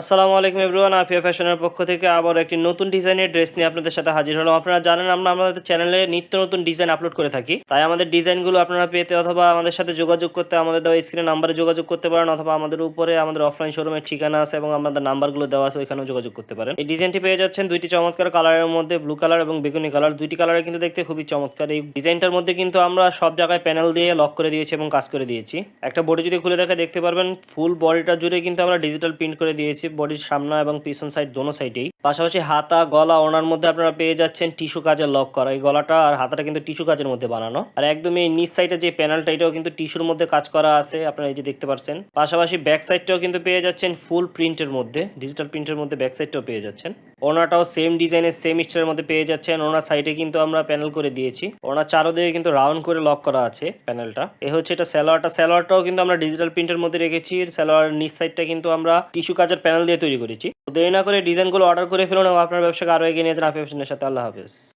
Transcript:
আসসালামু আলাইকুম এভরিওয়ান, আফিয়া ফ্যাশনের পক্ষ থেকে আবার একটি নতুন ডিজাইনের ড্রেস নিয়ে আপনাদের সাথে হাজির হলাম। আপনারা জানেন আমরা আমাদের চ্যানেলে নিত্য নতুন ডিজাইন আপলোড করে থাকি। তাই আমাদের ডিজাইনগুলো আপনারা পেতে অথবা আমাদের সাথে যোগাযোগ করতে আমাদের দেওয়া স্ক্রিনে নাম্বারে যোগাযোগ করতে পারেন অথবা আমাদের উপরে আমাদের অফলাইন শোরুমের ঠিকানা আছে এবং আমাদের নাম্বারগুলো দেওয়া আছে, ওইখানেও যোগাযোগ করতে পারেন। এই ডিজাইনটি পেয়ে যাচ্ছেন দুইটি চমৎকার কালারের মধ্যে ব্লু কালার এবং বেগুনি কালার দুইটি কালারে কিন্তু দেখতে খুবই চমৎকার। এই ডিজাইনটার মধ্যে কিন্তু আমরা সব জায়গায় প্যানেল দিয়ে লক করে দিয়েছি এবং কাজ করে দিয়েছি। একটা বডি যদি খুলে দেখে দেখতে পারবেন ফুল বডিটা জুড়ে কিন্তু আমরা ডিজিটাল প্রিন্ট করে দিয়েছি। বডির সামনা এবং পিছন সাইড দোনো সাইডেই পাশাপাশি হাতা, গলা, ওনার মধ্যে আপনারা পেয়ে যাচ্ছেন টিস্যু কাজের লক করা। এই গলাটা আর হাতাটা কিন্তু টিস্যু কাজের মধ্যে বানানো। আর একদমই এই নিচ সাইডে যে প্যানেলটা এটাও কিন্তু টিস্যুর মধ্যে কাজ করা আছে। আপনারা এই যে দেখতে পাচ্ছেন। পাশাপাশি ব্যাক সাইডটাও কিন্তু পেয়ে যাচ্ছেন ফুল প্রিন্টের মধ্যে। ডিজিটাল প্রিন্টের মধ্যে ব্যাক সাইডটাও পেয়ে যাচ্ছেন। ওনাটাও সেম ডিজাইনের সেম স্টাইলের মধ্যে পেয়ে যাচ্ছেন। ওনার সাইডে কিন্তু আমরা প্যানেল করে দিয়েছি। ওনার চারোদিকে কিন্তু রাউন্ড করে লক করা আছে প্যানেলটা এ হচ্ছে এটা স্যালোয়ারটা স্যালোয়ারটাও কিন্তু আমরা ডিজিটাল প্রিন্টের মধ্যে রেখেছি। স্যালোয়ার নিচ সাইডটা কিন্তু আমরা টিস্যু কাজের প্যানেল দিয়ে তৈরি করেছি। দেরি না করে ডিজাইনগুলো অর্ডার করে ফেলুন এবং আপনার ব্যবসাকে আরও এগিয়ে নিয়ে যান আফিফ সাথে। আল্লাহ হাফেজ।